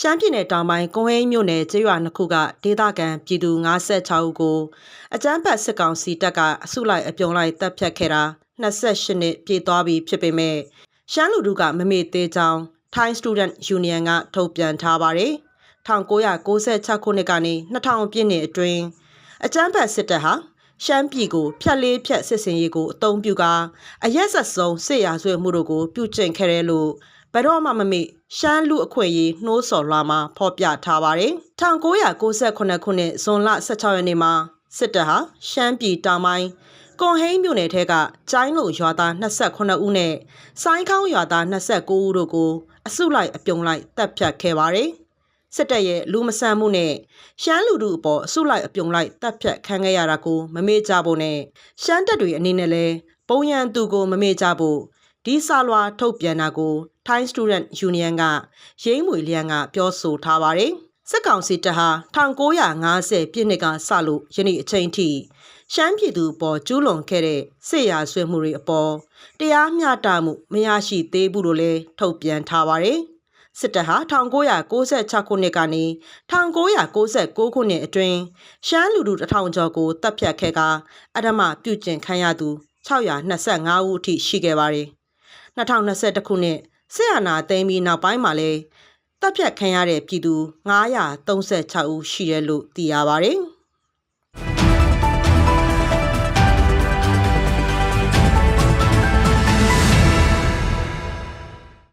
ရှမ်းပြည်နယ်တောင်ပိုင်းကွန်ဟိန်းမြို့နယ်ကျေးရွာနှစ်ခုကဒေသခံပြည်သူ56ဦးကိုအကြမ်းဖက်စစ်ကောင်စီတပ်ကအစုလိုက်အပြုံလိုက်တပ်ဖြတ်ခဲ့တာ28နှစ်ပြည့်သွားပြီဖြစ်ပေမဲ့ရှမ်းလူထုကမမေ့သေးကြောင်း Thai Student Union ကထုတ်ပြန်ထားပါတယ်1996ခုနှစ်ကနေ2000ပြည့်နှစ်အတွင်းအကြမ်းဖက်စစ်တပ်ဟာရှမ်းပြည်ကိုဖြတ်လေးဖြတ်စစ်စင်ရေးကိုအုံပြုကာအရက်ဆက်ဆုံးစစ်ရာဇဝတ်မှုတို့ကိုပြုကျင့်ခဲ့တယ်လို့ ဘယ်တော့မှမမေ့ရှမ်းလူအခွင့်အရေးနှိုးဆော်လွှာမှာဖော်ပြထားပါတယ်1998ခုနှစ်ဇွန်လ16ရက်နေ့မှာစစ်တပ်ဟာရှမ်းပြည်တောင်ပိုင်းကွန်ဟိန်းမြို့နယ်ထဲကကျိုင်းလုံရွာသား28ဦးနဲ့ဆိုင်းခေါင်းရွာသား29ဦးတို့ကိုအစုလိုက်အပြုံလိုက်တပ်ဖြတ်ခဲ့ပါတယ်စစ်တပ်ရဲ့လူမဆန်မှုနဲ့ရှမ်းလူထုအပေါ်အစုလိုက်အပြုံလိုက်တပ်ဖြတ်ခံခဲ့ရတာကိုမမေ့ကြဖို့နဲ့ရှမ်းတပ်တွေအနေနဲ့လည်းပုံရန်သူကိုမမေ့ကြဖို့ ဒီစာလွှာထုတ်ပြန်တာကို Thai Student Union ကရိမ့်မွေလျံကပြောဆိုထားပါတယ်စစ်ကောင်စီတပ်ဟာ1950ပြည့်နှစ်ကစလို့ယနေ့အချိန်ထိရှမ်းပြည်သူအပေါ်ကျူးလွန်ခဲ့တဲ့စစ်ရာဆွေးမှုတွေအပေါ်တရားမျှတမှုမရရှိသေးဘူးလို့လည်းထုတ်ပြန်ထားပါတယ်စစ်တပ်ဟာ1996ခုနှစ်ကနေ1996ခုနှစ်အတွင်းရှမ်းလူထုတစ်ထောင်ကျော်ကိုတပ်ဖြတ်ခဲ့ကအဓမ္မပြုကျင့်ခံရသူ625ဦးအထိရှိခဲ့ပါတယ် 2021ခုနှစ်စစ်အာဏာသိမ်းပြီးနောက်ပိုင်းမှာလည်းတပ်ဖြတ်ခံရတဲ့ပြည်သူ936ဦးရှိတယ်လို့သိရပါတယ်။